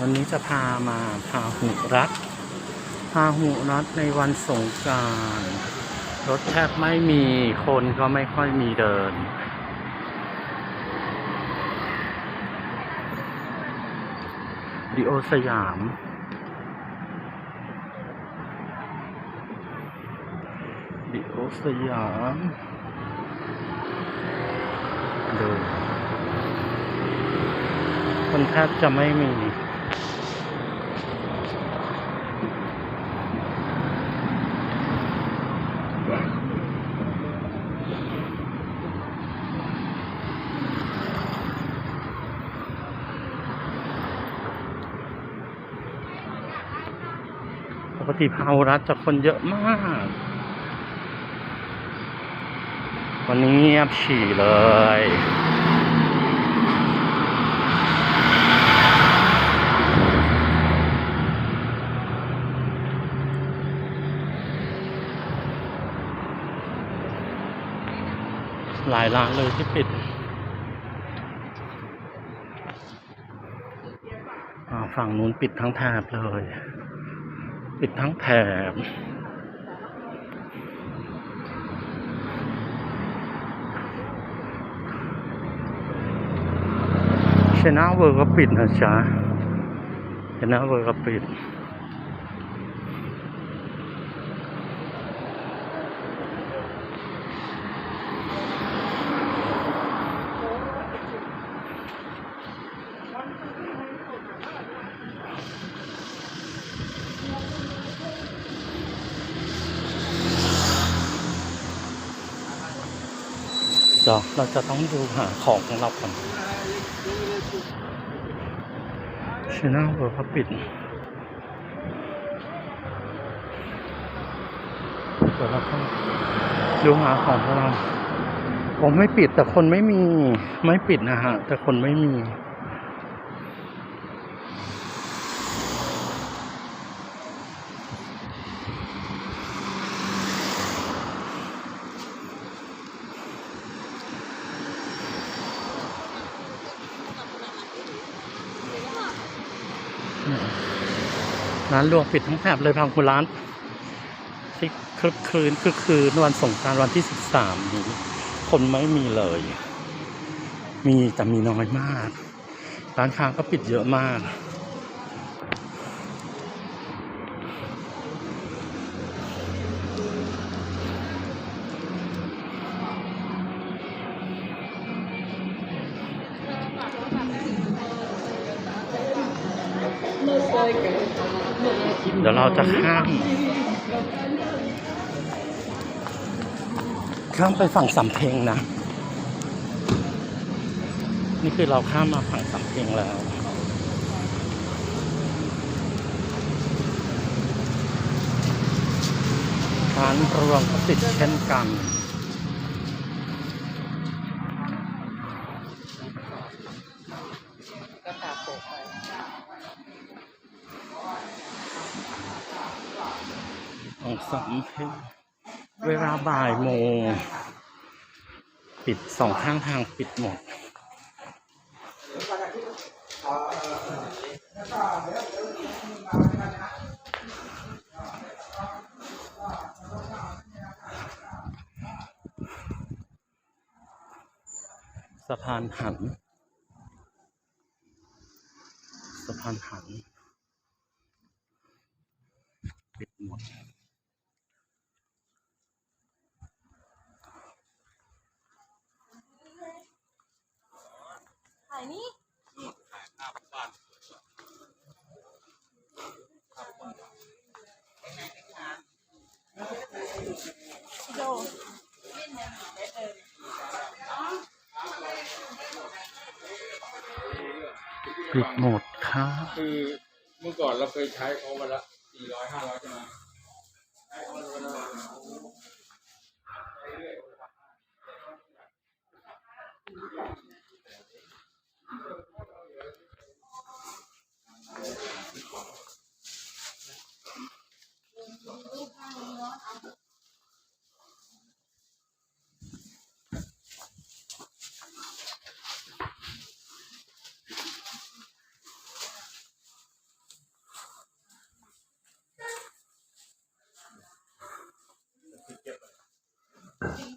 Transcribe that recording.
วันนี้จะพามาพาหุรัฐพาหุรัฐในวันสงกรารรถแทบไม่มีคนก็ไม่ค่อยมีเดิน ดิโอสยามดิโอสยามเดินคนแทบจะไม่มี กติพาหุรัฐจะคนเยอะมาก วันนี้เงียบฉี่เลย หลายร้านเลยที่ปิดฝั่งนู้นปิดทั้งแถบเลย ปิดทั้งแถบชนะเวอร์ก็ปิดนะจ๊ะชนะเวอร์ก็ปิด เดี๋ยวเราจะต้องดูหาของของเราก่อนชนะเวอร์เขาปิดเดี๋ยวเราต้องดูหาของของเราผมไม่ปิดแต่คนไม่มี ไม่ปิดนะฮะ แต่คนไม่มี ร้านรวงปิดทั้งแถบเลยพังคุณร้านที่คลึกคลืนคือคืนวันสงการวันที่สิบสามนี้คนไม่มีเลย มีแต่มีน้อยมาก ร้านค้าก็ปิดเยอะมาก เดี๋ยวเราจะข้าม ข้ามไปฝั่งสำเพ็งนะ นี่คือเราข้ามมาฝั่งสำเพ็งแล้วร้านรวงก็ติดเช่นกัน ของสำเพ็งเวลาบ่ายโมง ปิดสองข้างทางปิดหมด สะพานหัน สะพานหัน ปิดหมด ปิดหมดครับคือเมื่อก่อนเราเคยใช้เขาวันละสี่ร้อยห้าร้อยใช่ไหม Yeah.